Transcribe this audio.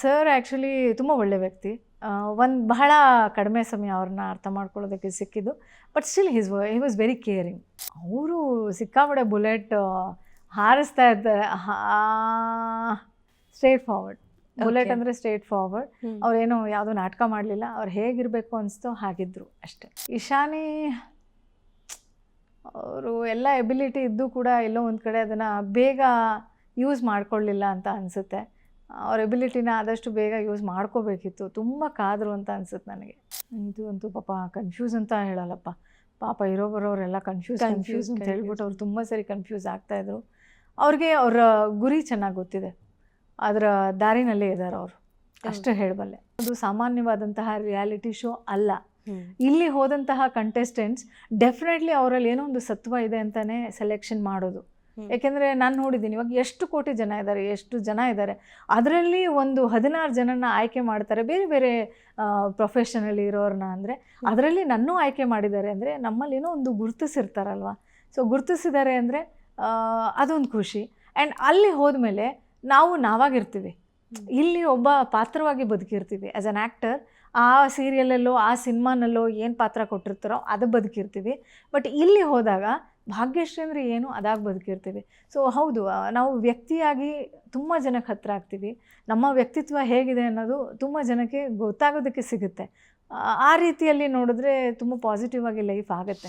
Sir actually ತುಂಬ ಒಳ್ಳೆ ವ್ಯಕ್ತಿ. ಒಂದು ಬಹಳ ಕಡಿಮೆ ಸಮಯ ಅವ್ರನ್ನ ಅರ್ಥ ಮಾಡ್ಕೊಳ್ಳೋದಕ್ಕೆ ಸಿಕ್ಕಿದ್ದು. But still his he was very caring ಅವರು ಸಿಕ್ಕಾಪಡೆ ಬುಲೆಟ್ ಹಾರಿಸ್ತಾ ಇರ್ತಾರೆ ಸ್ಟ್ರೇಟ್ ಫಾರ್ವರ್ಡ್ ಬುಲೆಟ್. ಅಂದರೆ ಸ್ಟ್ರೇಟ್ ಫಾರ್ವರ್ಡ್ ಅವ್ರೇನು ಯಾವುದೋ ನಾಟಕ ಮಾಡಲಿಲ್ಲ. ಅವ್ರು ಹೇಗಿರಬೇಕು ಅನಿಸ್ತೋ ಹಾಗಿದ್ರು ಅಷ್ಟೆ. ಇಶಾನಿ ಅವರು ಎಲ್ಲ ಎಬಿಲಿಟಿ ಇದ್ದು ಕೂಡ ಎಲ್ಲೋ ಒಂದು ಕಡೆ ಅದನ್ನು ಬೇಗ ಯೂಸ್ ಮಾಡ್ಕೊಳ್ಳಿಲ್ಲ ಅಂತ ಅನಿಸುತ್ತೆ. ಅವ್ರ ಎಬಿಲಿಟಿನ ಆದಷ್ಟು ಬೇಗ ಯೂಸ್ ಮಾಡ್ಕೋಬೇಕಿತ್ತು. ತುಂಬ ಕಾದರು ಅಂತ ಅನ್ಸುತ್ತೆ ನನಗೆ. ಇದು ಅಂತೂ ಪಾಪ ಕನ್ಫ್ಯೂಸ್ ಅಂತ ಹೇಳಲ್ಲಪ್ಪ. ಪಾಪ ಇರೋ ಬರೋರೆಲ್ಲ ಕನ್ಫ್ಯೂಸ್ ಕನ್ಫ್ಯೂಸ್ ಅಂತ. ಹೇಳ್ಬಿಟ್ಟು ಅವ್ರು ತುಂಬ ಸರಿ ಕನ್ಫ್ಯೂಸ್ ಆಗ್ತಾಯಿದ್ರು ಅವ್ರಿಗೆ ಅವರ ಗುರಿ ಚೆನ್ನಾಗಿ ಗೊತ್ತಿದೆ. ಅದರ ದಾರಿನಲ್ಲೇ ಇದ್ದಾರೆ ಅವರು. ಅಷ್ಟೇ ಹೇಳಬಲ್ಲೆ. ಅದು ಸಾಮಾನ್ಯವಾದಂತಹ ರಿಯಾಲಿಟಿ ಶೋ ಅಲ್ಲ. ಇಲ್ಲಿ ಹೋದಂತಹ ಕಂಟೆಸ್ಟೆಂಟ್ಸ್ ಡೆಫಿನೆಟ್ಲಿ ಅವರಲ್ಲಿ ಏನೋ ಒಂದು ಸತ್ವ ಇದೆ ಅಂತಲೇ ಸೆಲೆಕ್ಷನ್ ಮಾಡೋದು. ಯಾಕೆಂದರೆ ನಾನು ನೋಡಿದ್ದೀನಿ ಇವಾಗ ಎಷ್ಟು ಕೋಟಿ ಜನ ಇದ್ದಾರೆ ಎಷ್ಟು ಜನ ಇದ್ದಾರೆ ಅದರಲ್ಲಿ ಒಂದು ಹದಿನಾರು ಜನನ ಆಯ್ಕೆ ಮಾಡ್ತಾರೆ ಬೇರೆ ಬೇರೆ ಪ್ರೊಫೆಷನಲ್ಲಿ ಇರೋರನ್ನ ಅಂದರೆ ಅದರಲ್ಲಿ ನನ್ನೂ ಆಯ್ಕೆ ಮಾಡಿದ್ದಾರೆ ಅಂದರೆ ನಮ್ಮಲ್ಲಿ ಏನೋ ಒಂದು ಗುರುತಿಸಿರ್ತಾರಲ್ವ. ಸೊ ಗುರುತಿಸಿದ್ದಾರೆ ಅಂದರೆ ಅದೊಂದು ಖುಷಿ. ಆ್ಯಂಡ್ ಅಲ್ಲಿ ಹೋದ್ಮೇಲೆ ನಾವು ನಾವಾಗಿರ್ತೀವಿ. ಇಲ್ಲಿ ಒಬ್ಬ ಪಾತ್ರವಾಗಿ ಬದುಕಿರ್ತೀವಿ. ಆ್ಯಸ್ ಅನ್ ಆ್ಯಕ್ಟರ್ ಆ ಸೀರಿಯಲಲ್ಲೋ ಆ ಸಿನಿಮಾನಲ್ಲೋ ಏನು ಪಾತ್ರ ಕೊಟ್ಟಿರ್ತಾರೋ ಅದು ಬದುಕಿರ್ತೀವಿ. ಬಟ್ ಇಲ್ಲಿ ಹೋದಾಗ ಭಾಗ್ಯಶ್ರೀ ಅಂದರೆ ಏನು? ಅದಾಗಿ ಬದುಕಿರ್ತೀವಿ. ಸೊ ಹೌದು ನಾವು ವ್ಯಕ್ತಿಯಾಗಿ ತುಂಬ ಜನಕ್ಕೆ ಹತ್ರ ಆಗ್ತೀವಿ. ನಮ್ಮ ವ್ಯಕ್ತಿತ್ವ ಹೇಗಿದೆ ಅನ್ನೋದು ತುಂಬ ಜನಕ್ಕೆ ಗೊತ್ತಾಗೋದಕ್ಕೆ ಸಿಗುತ್ತೆ. ಆ- ರೀತಿಯಲ್ಲಿ ನೋಡಿದ್ರೆ ತುಂಬ ಪಾಸಿಟಿವ್ ಆಗಿ ಲೈಫ್ ಆಗುತ್ತೆ.